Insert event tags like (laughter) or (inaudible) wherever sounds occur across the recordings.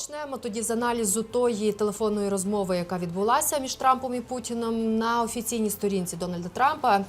Почнемо тоді з аналізу тої телефонної розмови, яка відбулася між Трампом і Путіним на офіційній сторінці Дональда Трампа.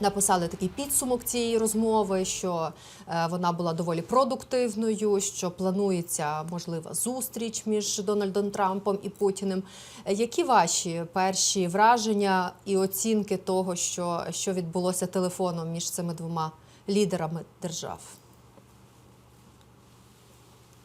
Написали такий підсумок цієї розмови, що е, вона була доволі продуктивною, що планується можлива зустріч між Дональдом Трампом і Путіним. Які ваші перші враження і оцінки того, що, що відбулося телефоном між цими двома лідерами держав?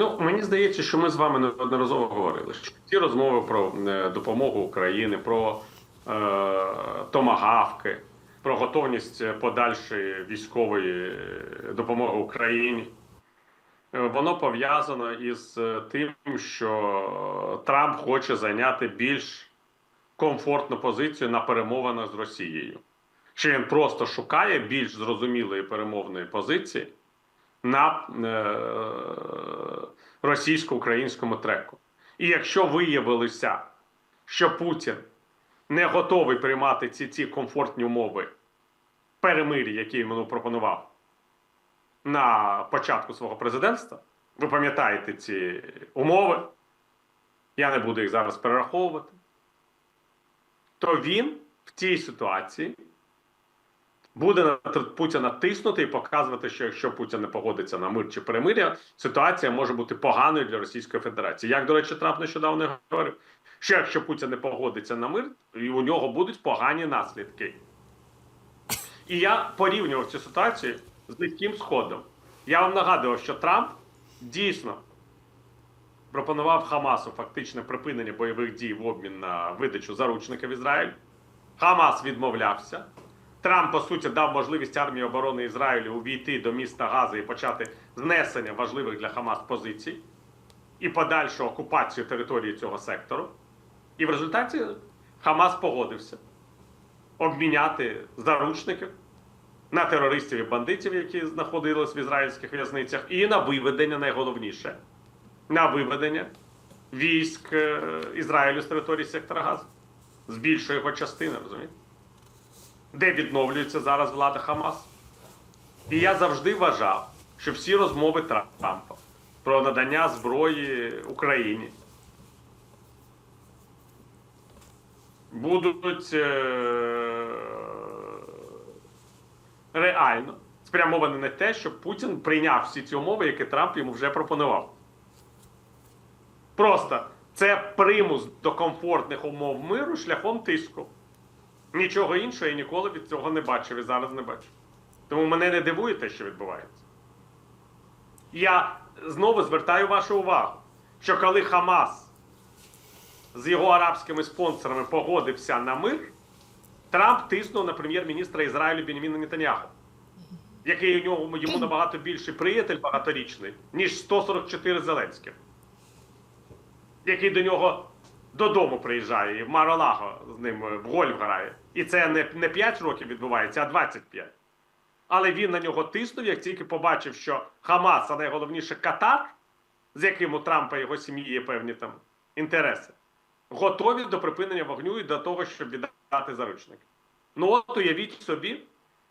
Ну, мені здається, що ми з вами неодноразово говорили, що ці розмови про е, допомогу Україні, про е, томагавки, про готовність подальшої військової е, допомоги Україні, е, воно пов'язано із тим, що Трамп хоче зайняти більш комфортну позицію на перемовинах з Росією. Що він просто шукає більш зрозумілої перемовної позиції на е, російсько-українському треку. І якщо виявилося, що Путін не готовий приймати ці, ці комфортні умови перемир'я, які йому пропонував на початку свого президентства, ви пам'ятаєте ці умови, я не буду їх зараз перераховувати, то він в цій ситуації буде на Путіна тиснути і показувати, що якщо Путін не погодиться на мир чи перемир'я, ситуація може бути поганою для Російської Федерації. Як, до речі, Трамп нещодавно говорив, що якщо Путін не погодиться на мир, і у нього будуть погані наслідки. І я порівнював цю ситуацію з низьким сходом. Я вам нагадував, що Трамп дійсно пропонував Хамасу фактичне припинення бойових дій в обмін на видачу заручників Ізраїль. Хамас відмовлявся. Трамп, по суті, дав можливість армії оборони Ізраїлю увійти до міста Гази і почати знесення важливих для Хамас позицій і подальшу окупацію території цього сектору. І в результаті Хамас погодився обміняти заручників на терористів і бандитів, які знаходились в ізраїльських в'язницях, і на виведення найголовніше на виведення військ е, Ізраїлю з території сектора Газу. Збільшує його частини, розумієте? Де відновлюється зараз влада Хамас. І я завжди вважав, що всі розмови Трампа про надання зброї Україні будуть е, реально спрямовані на те, щоб Путін прийняв всі ці умови, які Трамп йому вже пропонував. Просто це примус до комфортних умов миру шляхом тиску. Нічого іншого я ніколи від цього не бачив і зараз не бачу. Тому мене не дивує те, що відбувається. Я знову звертаю вашу увагу, що коли Хамас з його арабськими спонсорами погодився на мир, Трамп тиснув на прем'єр-міністра Ізраїлю Беніміна Нетаньяху, який у нього йому набагато більший приятель багаторічний, ніж 144 Зеленських, який до нього додому приїжджає і в Маролаго з ним в гольф грає. І це не, не 5 років відбувається, а 25. Але він на нього тиснув, як тільки побачив, що Хамас, а найголовніше Катар, з яким у Трампа і його сім'ї є певні там інтереси, готові до припинення вогню і до того, щоб віддати заручники. Ну от уявіть собі,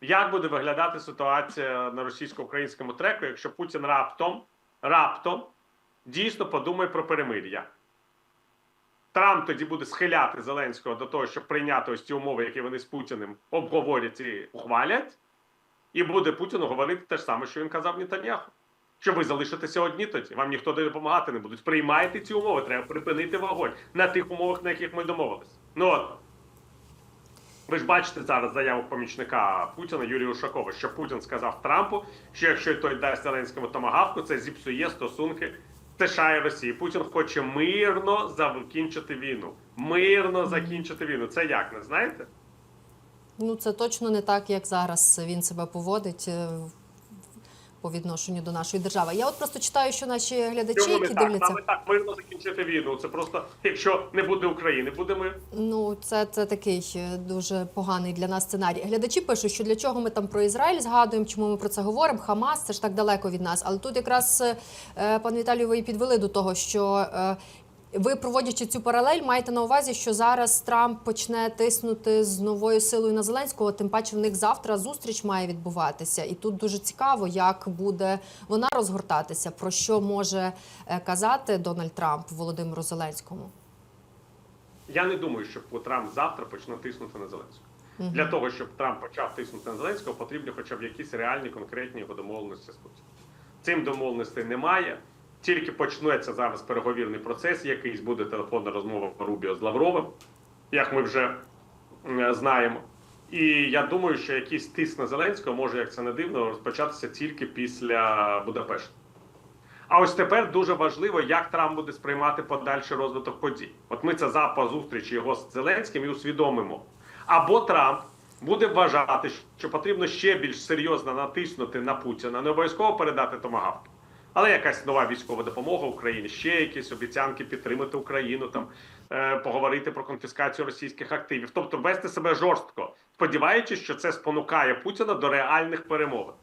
як буде виглядати ситуація на російсько-українському треку, якщо Путін раптом, раптом дійсно подумає про перемир'я. Трамп тоді буде схиляти Зеленського до того, щоб прийняти ось ці умови, які вони з Путіним обговорять і ухвалять, і буде Путіну говорити те ж саме, що він казав Нетаньяху. Що ви залишитеся одні тоді, вам ніхто допомагати не буде. Приймайте ці умови, треба припинити вогонь на тих умовах, на яких ми домовились. Ну от. Ви ж бачите зараз заяву помічника Путіна Юрія Ушакова, що Путін сказав Трампу, що якщо той дасть Зеленському томагавку, це зіпсує стосунки США і Росії. Путін хоче мирно закінчити війну. Мирно закінчити війну. Це як не знаєте? Ну, це точно не так, як зараз він себе поводить е, по відношенню до нашої держави. Я от просто читаю, що наші глядачі, які так? дивляться. Саме так мирно закінчити війну. Це просто якщо не буде України, буде мир. Ну, це, це такий е, дуже поганий для нас сценарій. Глядачі пишуть, що для чого ми там про Ізраїль згадуємо, чому ми про це говоримо. Хамас це ж так далеко від нас. Але тут якраз е, пан Віталію, ви і підвели до того, що. Ви проводячи цю паралель, маєте на увазі, що зараз Трамп почне тиснути з новою силою на Зеленського. Тим паче в них завтра зустріч має відбуватися, і тут дуже цікаво, як буде вона розгортатися. Про що може е, казати Дональд Трамп Володимиру Зеленському? Я не думаю, що Трамп завтра почне тиснути на Зеленського. Для того, щоб Трамп почав тиснути на Зеленського, потрібні хоча б якісь реальні конкретні його домовленості з Путіним. Цим домовленостей немає. Тільки почнеться зараз переговірний процес, якийсь буде телефонна розмова Рубіо з Лавровим, як ми вже знаємо. І я думаю, що якийсь тиск на Зеленського може, як це не дивно, розпочатися тільки після Будапешта. А ось тепер дуже важливо, як Трамп буде сприймати подальший розвиток подій. От ми це за по зустрічі його з Зеленським і усвідомимо. Або Трамп буде вважати, що потрібно ще більш серйозно натиснути на Путіна, не обов'язково передати томагавки. Але якась нова військова допомога Україні, ще якісь обіцянки підтримати Україну, там е, поговорити про конфіскацію російських активів, тобто вести себе жорстко, сподіваючись, що це спонукає Путіна до реальних перемовин.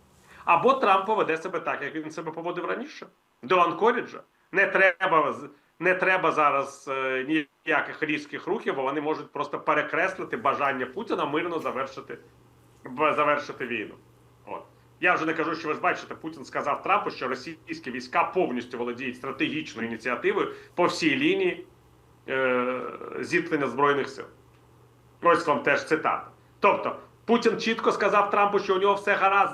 Або Трамп поведе себе так, як він себе поводив раніше, до Анкоріджа. Не треба не треба зараз е, ніяких різких рухів, бо вони можуть просто перекреслити бажання Путіна мирно завершити, завершити війну. Я вже не кажу, що ви ж бачите, Путін сказав Трампу, що російські війська повністю володіють стратегічною ініціативою по всій лінії е, зіткнення збройних сил. Ось вам теж цитата. Тобто, Путін чітко сказав Трампу, що у нього все гаразд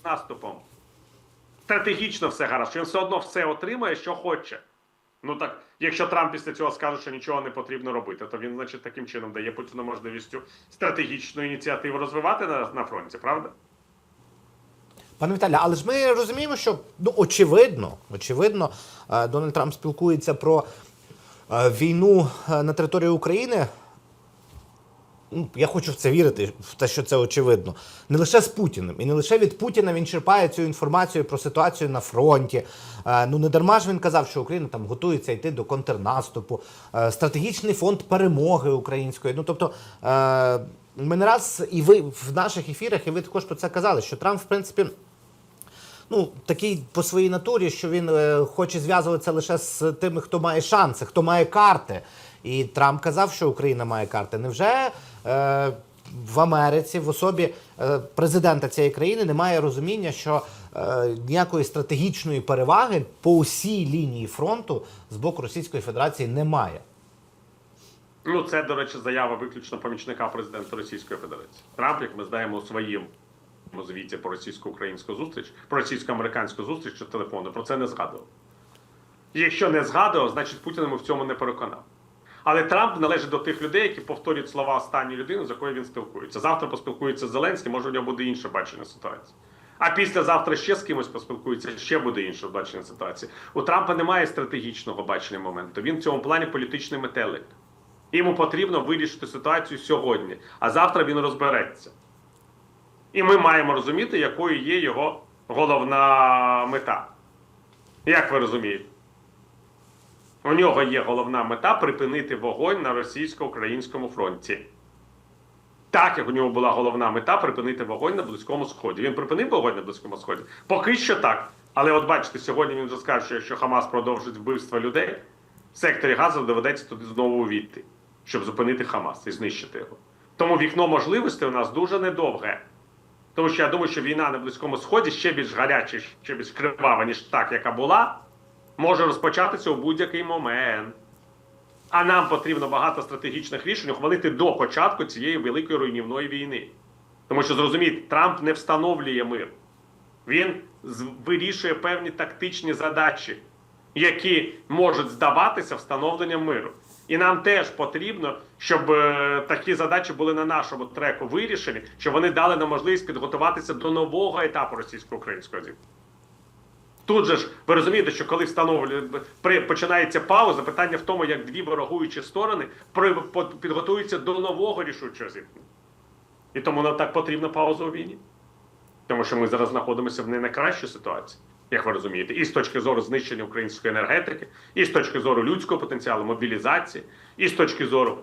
з наступом. Стратегічно все гаразд, що він все одно все отримає, що хоче. Ну так, якщо Трамп після цього скаже, що нічого не потрібно робити, то він, значить, таким чином дає Путіну можливість цю стратегічну ініціативу розвивати на, на фронті, правда? Пане Віталію, але ж ми розуміємо, що ну очевидно, очевидно, е, Дональд Трамп спілкується про е, війну е, на території України. Ну, я хочу в це вірити, в те, що це очевидно. Не лише з Путіним, і не лише від Путіна він черпає цю інформацію про ситуацію на фронті. Ну не дарма ж він казав, що Україна там готується йти до контрнаступу, стратегічний фонд перемоги української. Ну тобто. Ми не раз і ви в наших ефірах, і ви також про це казали, що Трамп, в принципі, ну, такий по своїй натурі, що він е, хоче зв'язуватися лише з тими, хто має шанси, хто має карти. І Трамп казав, що Україна має карти. Невже е, в Америці, в особі е, президента цієї країни, немає розуміння, що е, ніякої стратегічної переваги по усій лінії фронту з боку Російської Федерації немає? Ну, це, до речі, заява виключно помічника президента Російської Федерації. Трамп, як ми знаємо у своєму звіті про російсько-українську зустріч, про російсько-американську зустріч чи телефону, про це не згадував. Якщо не згадував, значить Путін йому в цьому не переконав. Але Трамп належить до тих людей, які повторюють слова останньої людини, з якою він спілкується. Завтра поспілкується з Зеленським, може у нього буде інше бачення ситуації. А післязавтра ще з кимось поспілкується, ще буде інше бачення ситуації. У Трампа немає стратегічного бачення моменту. Він в цьому плані політичний метелик. Йому потрібно вирішити ситуацію сьогодні, а завтра він розбереться. І ми маємо розуміти, якою є його головна мета. Як ви розумієте? У нього є головна мета припинити вогонь на російсько-українському фронті. Так, як у нього була головна мета припинити вогонь на Близькому Сході. Він припинив вогонь на Близькому Сході? Поки що так. Але от бачите, сьогодні він вже скаже, що якщо Хамас продовжить вбивство людей, в секторі Газу доведеться туди знову увійти, щоб зупинити Хамас і знищити його. Тому вікно можливостей у нас дуже недовге. Тому що я думаю, що війна на Близькому Сході ще більш гаряча, ще більш кривава, ніж так, яка була, може розпочатися у будь-який момент. А нам потрібно багато стратегічних рішень ухвалити до початку цієї великої руйнівної війни. Тому що зрозумійте, Трамп не встановлює мир. Він вирішує певні тактичні задачі, які можуть здаватися встановленням миру. І нам теж потрібно, щоб е, такі задачі були на нашому треку вирішені, щоб вони дали нам можливість підготуватися до нового етапу російсько-українського зіткнення. Тут же ж ви розумієте, що коли встановлює починається пауза, питання в тому, як дві ворогуючі сторони підготуються до нового рішучого зіткнення. І тому нам так потрібна пауза у війні. Тому що ми зараз знаходимося в не найкращій ситуації, як ви розумієте, і з точки зору знищення української енергетики, і з точки зору людського потенціалу, мобілізації, і з точки зору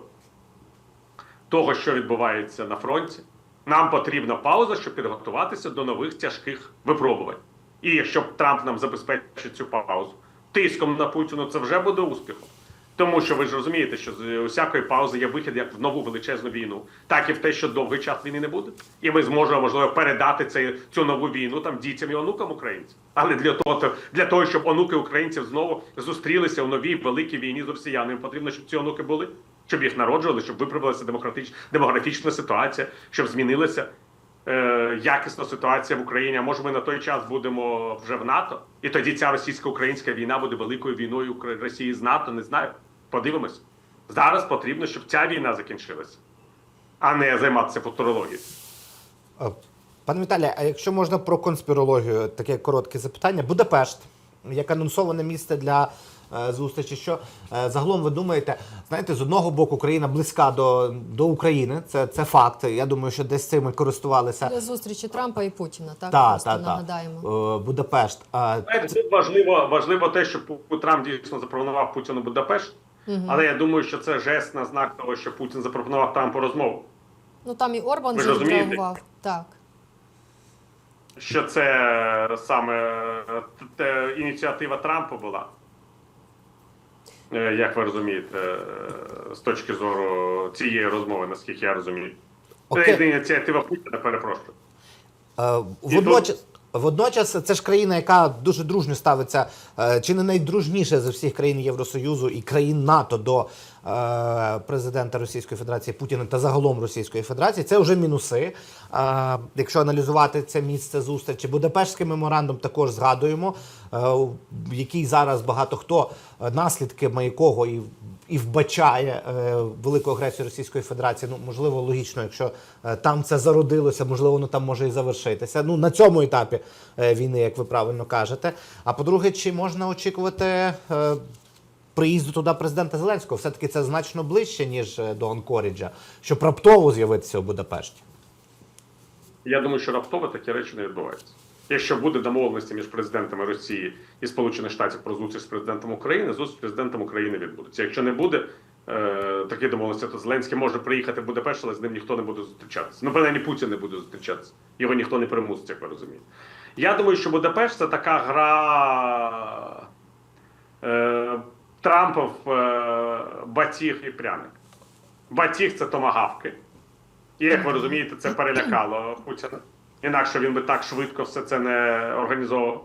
того, що відбувається на фронті. Нам потрібна пауза, щоб підготуватися до нових тяжких випробувань. І якщо Трамп нам забезпечить цю паузу, тиском на Путіну це вже буде успіхом. Тому що ви ж розумієте, що з усякої паузи є вихід як в нову величезну війну, так і в те, що довгий час війни не буде. І ми зможемо можливо передати цей, цю нову війну там дітям і онукам українців. Але для того, для того, щоб онуки українців знову зустрілися у новій великій війні з росіянами, потрібно, щоб ці онуки були, щоб їх народжували, щоб виправилася демографічна ситуація, щоб змінилася е, якісна ситуація в Україні. А може, ми на той час будемо вже в НАТО, і тоді ця російсько-українська війна буде великою війною Росії з НАТО. Не знаю. Подивимось. Зараз потрібно, щоб ця війна закінчилася, а не займатися футурологією. Е, Пане Віталію, а якщо можна про конспірологію, таке коротке запитання. Будапешт, як анонсоване місце для зустрічі, що е, загалом ви думаєте, знаєте, з одного боку Україна близька до, до України, це, це факт. Я думаю, що десь цим користувалися. Для зустрічі Трампа і Путіна, так Та, просто та, та. нагадаємо. Е, Будапешт. Знаєте, тут важливо, важливо те, що Трамп дійсно запропонував Путіну Будапешт, але я думаю, що це жест на знак того, що Путін запропонував Трампу розмову. Ну там і Орбан відреагував. Так. Що це саме е, те, ініціатива Трампа була. Е, Як ви розумієте, з точки зору цієї розмови, наскільки я розумію. Окей. Це ініціатива Путіна, перепрошую. Е, Водночас, водночас це ж країна, яка дуже дружньо ставиться, е, чи не найдружніше з всіх країн Євросоюзу і країн НАТО до е, президента Російської Федерації Путіна та загалом Російської Федерації. Це вже мінуси. Е, Якщо аналізувати це місце зустрічі, Будапештський меморандум також згадуємо, який зараз багато хто е, наслідками якого і і вбачає е, велику агресію Російської Федерації. Ну можливо, логічно, якщо е, там це зародилося, можливо, воно там може і завершитися. Ну на цьому етапі е, війни, як ви правильно кажете. А по-друге, чи можна очікувати приїзду туди президента Зеленського? Все таки це значно ближче ніж до Анкоріджа, щоб раптово з'явитися у Будапешті. Я думаю, що раптово такі речі не відбуваються. Якщо буде домовленості між президентами Росії і Сполучених Штатів про зустріч з президентом України, зустріч з президентом України відбудеться. Якщо не буде е, такі домовленості, то Зеленський може приїхати в Будапешт, але з ним ніхто не буде зустрічатися. Ну, принаймні Путін не буде зустрічатися. Його ніхто не примусить, як ви розумієте. Я думаю, що Будапешт це така гра е, Трампов е, батіг і пряник. Батіг це томагавки. І як ви розумієте, це перелякало Путіна. Інакше він би так швидко все це не організовував.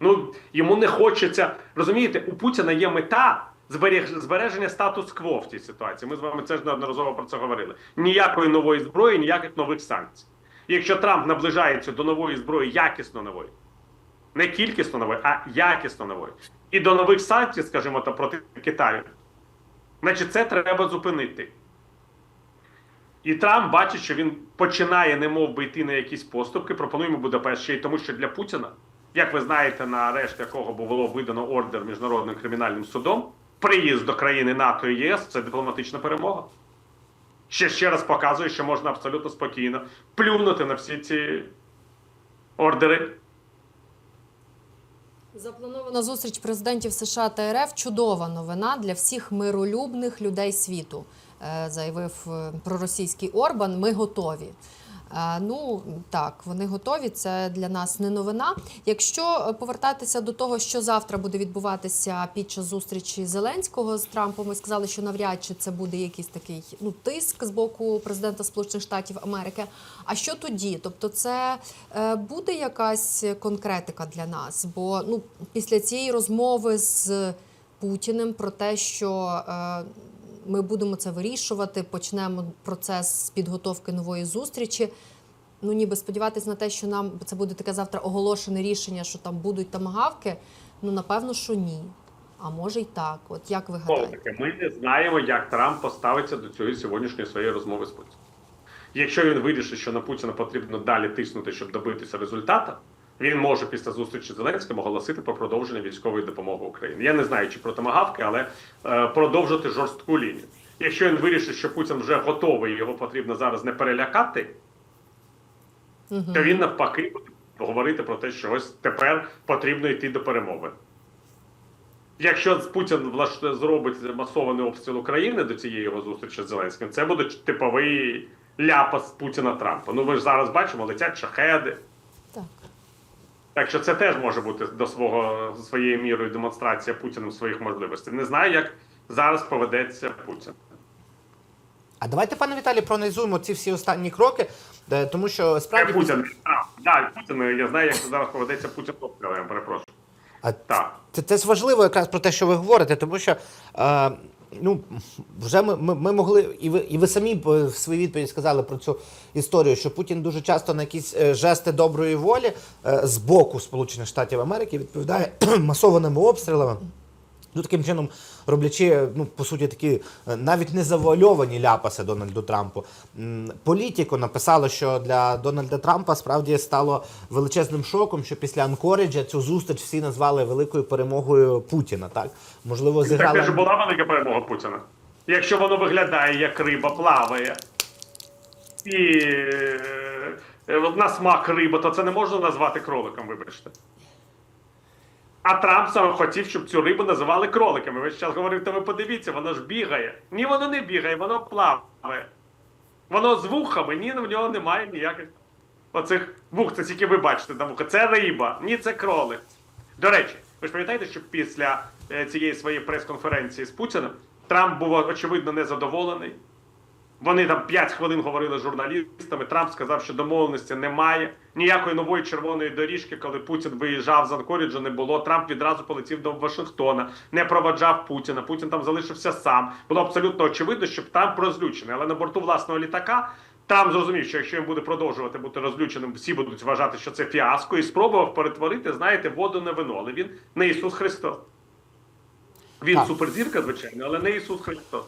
Ну, йому не хочеться. Розумієте, у Путіна є мета збереження статус-кво в цій ситуації. Ми з вами це ж неодноразово про це говорили. Ніякої нової зброї, ніяких нових санкцій. Якщо Трамп наближається до нової зброї, якісно нової, не кількісно нової, а якісно нової, і до нових санкцій, скажімо так, проти Китаю, значить це треба зупинити. І Трамп бачить, що він починає немов би йти на якісь поступки. Пропонуємо Будапешт ще й тому, що для Путіна, як ви знаєте, на арешт якого було видано ордер міжнародним кримінальним судом, приїзд до країни НАТО і ЄС це дипломатична перемога. Ще ще раз показує, що можна абсолютно спокійно плюнути на всі ці ордери. Запланована зустріч президентів США та РФ чудова новина для всіх миролюбних людей світу, заявив е, проросійський Орбан. Ми готові. Е, Ну так, вони готові. Це для нас не новина. Якщо е, повертатися до того, що завтра буде відбуватися під час зустрічі Зеленського з Трампом, ми сказали, що навряд чи це буде якийсь такий ну тиск з боку президента Сполучених Штатів Америки. А що тоді? Тобто, це е, буде якась конкретика для нас? Бо ну після цієї розмови з Путіним про те, що е, ми будемо це вирішувати, почнемо процес з підготовки нової зустрічі. Ну, ніби сподіватися на те, що нам це буде таке завтра оголошене рішення, що там будуть тамагавки. Ну, напевно, що ні. А може й так. От як ви гадаєте? ми не знаємо, як Трамп поставиться до цієї сьогоднішньої своєї розмови з Путіним. Якщо він вирішить, що на Путіна потрібно далі тиснути, щоб добитися результата, він може після зустрічі з Зеленським оголосити про продовження військової допомоги Україні. Я не знаю, чи про томагавки, але е, продовжити жорстку лінію. Якщо він вирішить, що Путін вже готовий, його потрібно зараз не перелякати, то він навпаки буде говорити про те, що ось тепер потрібно йти до перемови. Якщо Путін зробить масований обстріл України до цієї його зустрічі з Зеленським, це буде типовий ляпас Путіна Трампа. Ну ви ж зараз бачимо, летять шахеди. Так. Що це теж може бути до свого своєю мірою демонстрація Путіним своїх можливостей. Не знаю, як зараз поведеться Путін. А давайте, пане Віталій, проаналізуємо ці всі останні кроки, е, тому що Це справді Путін. А, да, Путін. Я знаю, як зараз поведеться Путін. Я перепрошую. А Так. Це, це важливо якраз про те, що ви говорите, тому що е, ну, вже ми, ми, ми могли, і ви, і ви самі е, в своїй відповіді сказали про цю історію, що Путін дуже часто на якісь е, жести доброї волі е, з боку Сполучених Штатів Америки відповідає (clears throat) масованими обстрілами. Ну, таким чином, роблячи, ну, по суті, такі е, навіть не завуальовані ляпаси Дональду Трампу. Політіко написало, що для Дональда Трампа справді стало величезним шоком, що після Анкориджа цю зустріч всі назвали великою перемогою Путіна. Так можливо, Так це ж була велика перемога Путіна. Якщо воно виглядає як риба, плаває і е, на смак риба, то це не можна назвати кроликом, вибачте. А Трамп саме хотів, щоб цю рибу називали кроликами. Ви зараз говорив, та ви подивіться, воно ж бігає. Ні, воно не бігає, воно плаває. Воно з вухами, ні, в нього немає ніяких оцих вух, це тільки ви бачите на вуха. Це риба, ні, це кролик. До речі, ви ж пам'ятаєте, що після е, цієї своєї прес-конференції з Путіним Трамп був очевидно незадоволений. Вони там 5 хвилин говорили з журналістами. Трамп сказав, що домовленості немає. Ніякої нової червоної доріжки, коли Путін виїжджав з Анкоріджа, не було. Трамп відразу полетів до Вашингтона, не проводжав Путіна. Путін там залишився сам. Було абсолютно очевидно, що Трамп розлючений. Але на борту власного літака Трамп зрозумів, що якщо він буде продовжувати бути розлюченим, всі будуть вважати, що це фіаско, і спробував перетворити, знаєте, воду на вино. Але він не Ісус Христос. Він Так. суперзірка, звичайно, але не Ісус Христос.